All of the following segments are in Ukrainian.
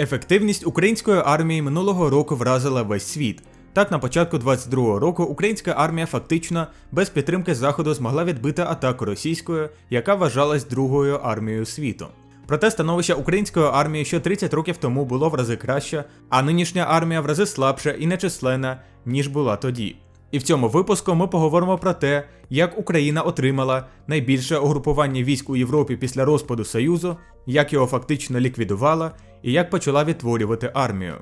Ефективність української армії минулого року вразила весь світ. Так, на початку 22-го року українська армія фактично без підтримки заходу змогла відбити атаку російської, яка вважалась другою армією світу. Проте становище української армії ще 30 років тому було в рази краще, а нинішня армія в рази слабша і нечисленна, ніж була тоді. І в цьому випуску ми поговоримо про те, як Україна отримала найбільше угрупування військ у Європі після розпаду Союзу, як його фактично ліквідувала і як почала відтворювати армію.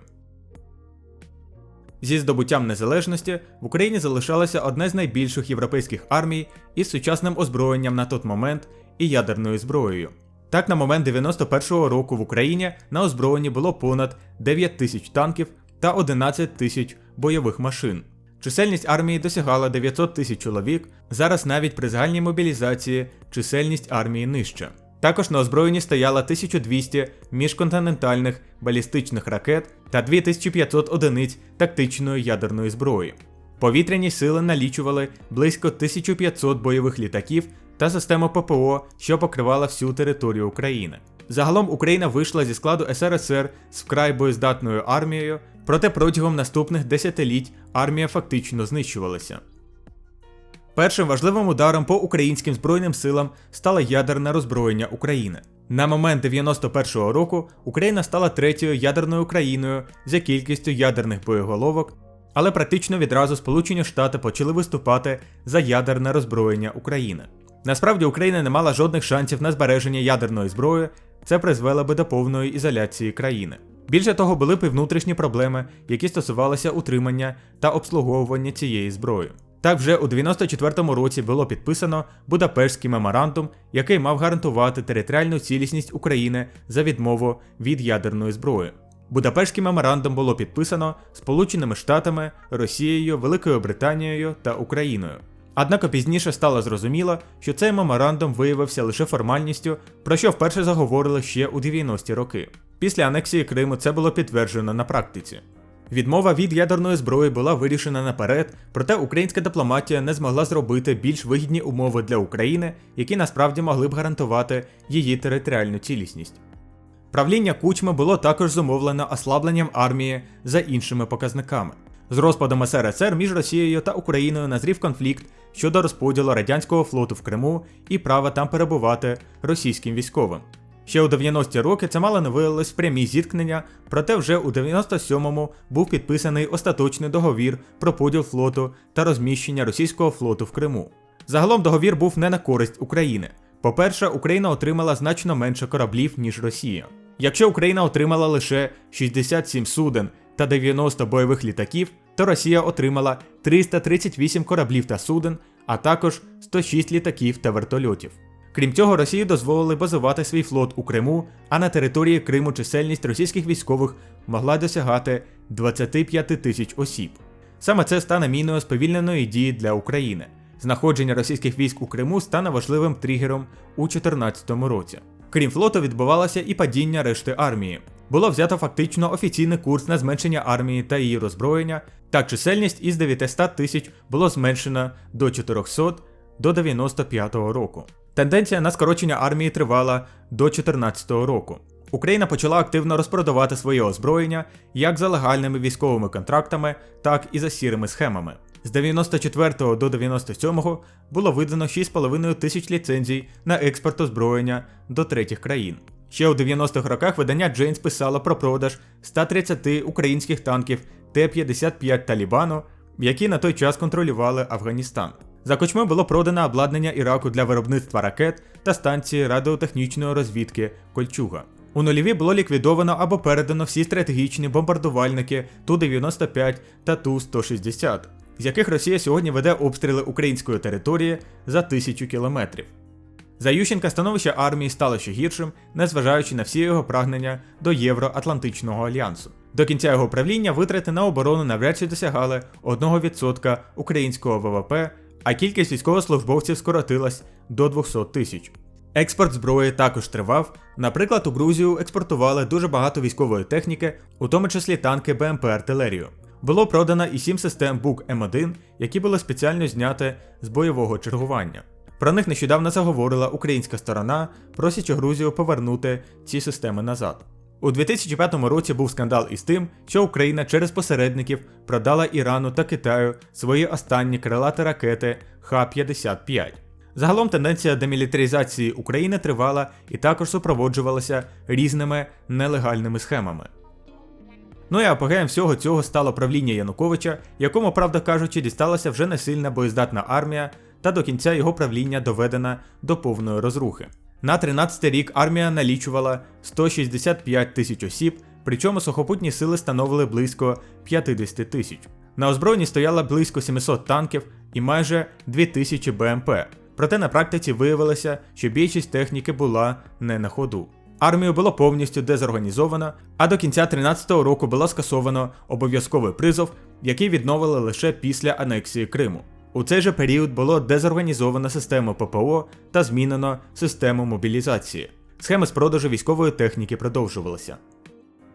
Зі здобуттям незалежності в Україні залишалася одна з найбільших європейських армій із сучасним озброєнням на той момент і ядерною зброєю. Так, на момент 91-го року в Україні на озброєнні було понад 9 тисяч танків та 11 тисяч бойових машин. Чисельність армії досягала 900 тисяч чоловік. Зараз навіть при загальній мобілізації чисельність армії нижча. Також на озброєнні стояло 1200 міжконтинентальних балістичних ракет та 2500 одиниць тактичної ядерної зброї. Повітряні сили налічували близько 1500 бойових літаків та систему ППО, що покривала всю територію України. Загалом Україна вийшла зі складу СРСР з вкрай боєздатною армією, проте протягом наступних десятиліть армія фактично знищувалася. Першим важливим ударом по українським збройним силам стало ядерне роззброєння України. На момент 91-го року Україна стала третьою ядерною країною за кількістю ядерних боєголовок, але практично відразу Сполучені Штати почали виступати за ядерне роззброєння України. Насправді Україна не мала жодних шансів на збереження ядерної зброї, це призвело би до повної ізоляції країни. Більше того, були б і внутрішні проблеми, які стосувалися утримання та обслуговування цієї зброї. Так, вже у 94-му році було підписано Будапештський меморандум, який мав гарантувати територіальну цілісність України за відмову від ядерної зброї. Будапештський меморандум було підписано Сполученими Штатами, Росією, Великою Британією та Україною. Однак пізніше стало зрозуміло, що цей меморандум виявився лише формальністю, про що вперше заговорили ще у 90-ті роки. Після анексії Криму це було підтверджено на практиці. Відмова від ядерної зброї була вирішена наперед, проте українська дипломатія не змогла зробити більш вигідні умови для України, які насправді могли б гарантувати її територіальну цілісність. Правління кучми було також зумовлено ослабленням армії за іншими показниками. З розпадом СРСР між Росією та Україною назрів конфлікт щодо розподілу радянського флоту в Криму і права там перебувати російським військовим. Ще у 90-ті роки це мало не виявилось прямі зіткнення, проте вже у 97-му був підписаний остаточний договір про поділ флоту та розміщення російського флоту в Криму. Загалом договір був не на користь України. По-перше, Україна отримала значно менше кораблів, ніж Росія. Якщо Україна отримала лише 67 суден та 90 бойових літаків, то Росія отримала 338 кораблів та суден, а також 106 літаків та вертольотів. Крім цього, Росії дозволили базувати свій флот у Криму, а на території Криму чисельність російських військових могла досягати 25 тисяч осіб. Саме це стане міною сповільненої дії для України. Знаходження російських військ у Криму стане важливим тригером у 2014 році. Крім флоту, відбувалося і падіння решти армії. Було взято фактично офіційний курс на зменшення армії та її роззброєння. Так, чисельність із 900 тисяч було зменшено до 400 до 95 року. Тенденція на скорочення армії тривала до 2014 року. Україна почала активно розпродавати своє озброєння як за легальними військовими контрактами, так і за сірими схемами. З 94 до 97 було видано 6,5 тисяч ліцензій на експорт озброєння до третіх країн. Ще у 90-х роках видання Джейнс писало про продаж 130 українських танків Т-55 Талібану, які на той час контролювали Афганістан. За кочми було продано обладнання Іраку для виробництва ракет та станції радіотехнічної розвідки Кольчуга. У нульові було ліквідовано або передано всі стратегічні бомбардувальники Ту-95 та Ту-160, з яких Росія сьогодні веде обстріли української території за тисячу кілометрів. За Ющенка становище армії стало ще гіршим, незважаючи на всі його прагнення до Євроатлантичного альянсу. До кінця його правління витрати на оборону навряд чи досягали 1% українського ВВП, а кількість військовослужбовців скоротилась до 200 тисяч. Експорт зброї також тривав. Наприклад, у Грузію експортували дуже багато військової техніки, у тому числі танки БМП артилерію. Було продано і 7 систем БУК М1, які були спеціально зняті з бойового чергування. Про них нещодавно заговорила українська сторона, просячи Грузію повернути ці системи назад. У 2005 році був скандал із тим, що Україна через посередників продала Ірану та Китаю свої останні крилаті ракети Х-55. Загалом тенденція демілітаризації України тривала і також супроводжувалася різними нелегальними схемами. Ну і апогеєм всього цього стало правління Януковича, якому, правда кажучи, дісталася вже не сильна боєздатна армія, та до кінця його правління доведена до повної розрухи. На 13 рік армія налічувала 165 тисяч осіб, причому сухопутні сили становили близько 50 тисяч. На озброєнні стояло близько 700 танків і майже 2000 БМП. Проте на практиці виявилося, що більшість техніки була не на ходу. Армію було повністю дезорганізовано, а до кінця 13-го року було скасовано обов'язковий призов, який відновили лише після анексії Криму. У цей же період було дезорганізовано систему ППО та змінено систему мобілізації. Схеми з продажу військової техніки продовжувалися.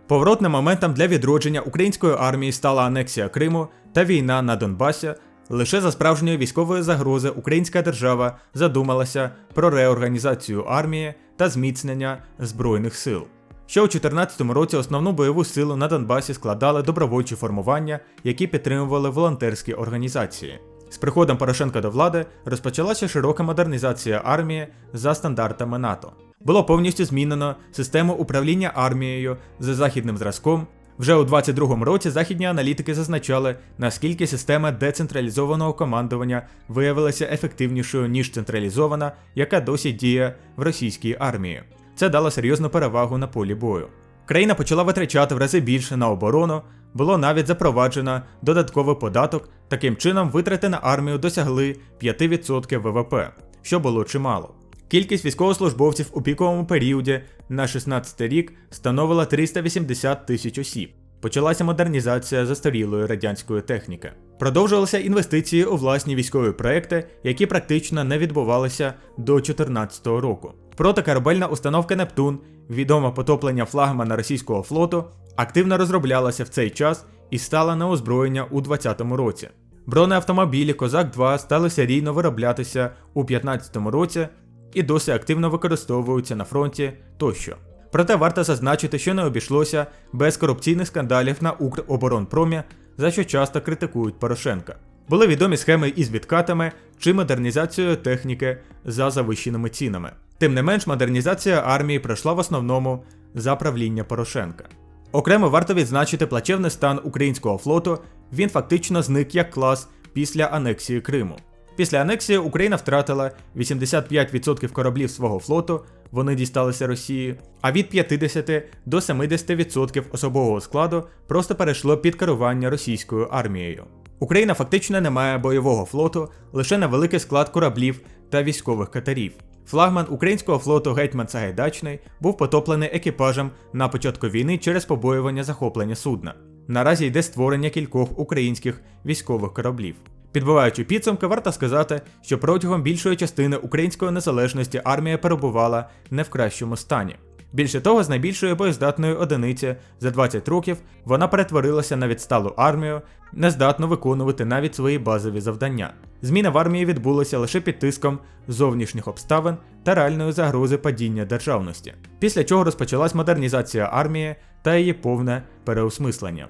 Поворотним моментом для відродження української армії стала анексія Криму та війна на Донбасі. Лише за справжньої військової загрози українська держава задумалася про реорганізацію армії та зміцнення збройних сил. Ще у 2014 році основну бойову силу на Донбасі складали добровольчі формування, які підтримували волонтерські організації. З приходом Порошенка до влади розпочалася широка модернізація армії за стандартами НАТО. Було повністю змінено систему управління армією за західним зразком. Вже у 22-му році західні аналітики зазначали, наскільки система децентралізованого командування виявилася ефективнішою ніж централізована, яка досі діє в російській армії. Це дало серйозну перевагу на полі бою. Країна почала витрачати в рази більше на оборону, було навіть запроваджено додатковий податок, таким чином витрати на армію досягли 5% ВВП, що було чимало. Кількість військовослужбовців у піковому періоді на 16 рік становила 380 тисяч осіб. Почалася модернізація застарілої радянської техніки. Продовжувалися інвестиції у власні військові проекти, які практично не відбувалися до 2014 року. Протикорабельна установка Нептун, відоме потоплення флагмана російського флоту, активно розроблялася в цей час і стала на озброєння у 2020 році. Бронеавтомобілі Козак 2 стали серійно вироблятися у 2015 році і досі активно використовуються на фронті тощо. Проте варто зазначити, що не обійшлося без корупційних скандалів на Укроборонпромі, за що часто критикують Порошенка. Були відомі схеми із відкатами чи модернізацією техніки за завищеними цінами. Тим не менш, модернізація армії пройшла в основному за правління Порошенка. Окремо варто відзначити плачевний стан українського флоту, він фактично зник як клас після анексії Криму. Після анексії Україна втратила 85% кораблів свого флоту, вони дісталися Росії, а від 50 до 70% особового складу просто перейшло під керування російською армією. Україна фактично не має бойового флоту, лише невеликий склад кораблів та військових катерів. Флагман українського флоту Гетьман Сагайдачний був потоплений екіпажем на початку війни через побоювання захоплення судна. Наразі йде створення кількох українських військових кораблів. Підбиваючи підсумки, варто сказати, що протягом більшої частини української незалежності армія перебувала не в кращому стані. Більше того, з найбільшої боєздатної одиниці за 20 років вона перетворилася на відсталу армію, не здатну виконувати навіть свої базові завдання. Зміна в армії відбулася лише під тиском зовнішніх обставин та реальної загрози падіння державності, після чого розпочалась модернізація армії та її повне переосмислення.